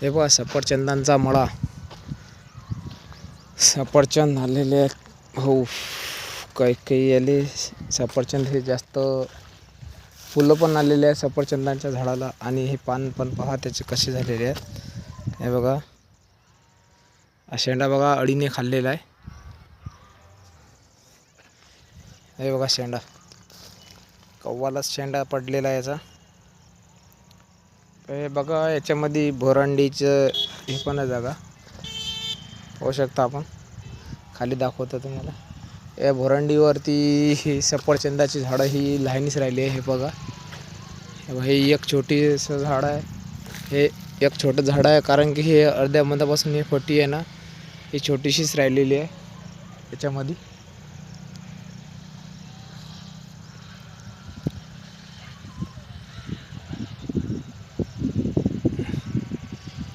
हे बघा सफरचंदांचा मळा. सफरचंद आलेले आहेत. हो काही काही आले. सफरचंद हे जास्त फुलं पण आलेले आहे सफरचंदांच्या झाडाला. आणि हे पान पण पहा त्याचे कसे झालेले आहेत. हे बघा. शेंडा बघा अळीने खाल्लेला आहे. हे बघा शेंडा. कव्वालाच शेंडा पडलेला आहे याचा. हे बघा याच्यामध्ये भोरांडीचं हे पण आहे जागा. पाहू शकता आपण. खाली दाखवतो तुम्हाला. या भोरांडीवरती ही सफरचंदाची झाडं ही लाईनीच राहिली आहे हे बघा. हे हे एक छोटीसं झाड आहे. हे एक छोटं झाड आहे कारण की हे अर्ध्या मधापासून हे फटी आहे ना ही छोटीशीच राहिलेली आहे. याच्यामध्ये